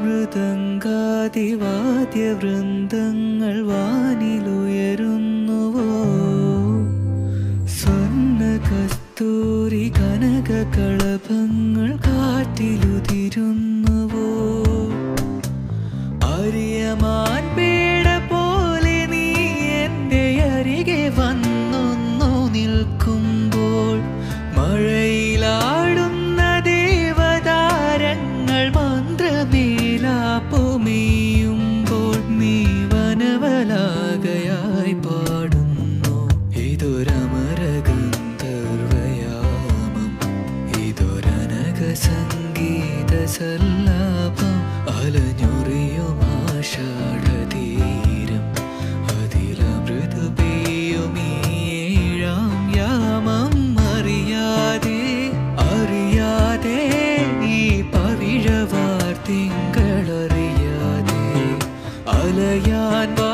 മൃദംഗാതിവാദ്യവൃന്ദങ്ങൾ വാനിലുയരുന്നുവോ? സ്വർണ കസ്തൂരി കനക കളഭങ്ങൾ കാറ്റിലുതിരുന്നുവോ അറിയമാൻ പേട പോലെ നീ എന്റെ അരികെ വന്നൊന്നു നിൽക്കുമ്പോൾ മഴയിലാടുന്ന ദേവതാരങ്ങൾ മന്ത്രമേലാപ്പുമീയുമ്പോൾ നീ വനവലാകയായി പാടുന്നു. ഇതൊരമരഗന്ധർവയാമം ഇതൊരനക സംഗീത സല്ലാപം അലഞ്ഞൊറിയും ആഷാഢതീരം. അതിലമൃദു പെയ്യുമീഴാം യാമം അറിയാതെ അറിയാതെ ഈ പവിഴവാർ The ya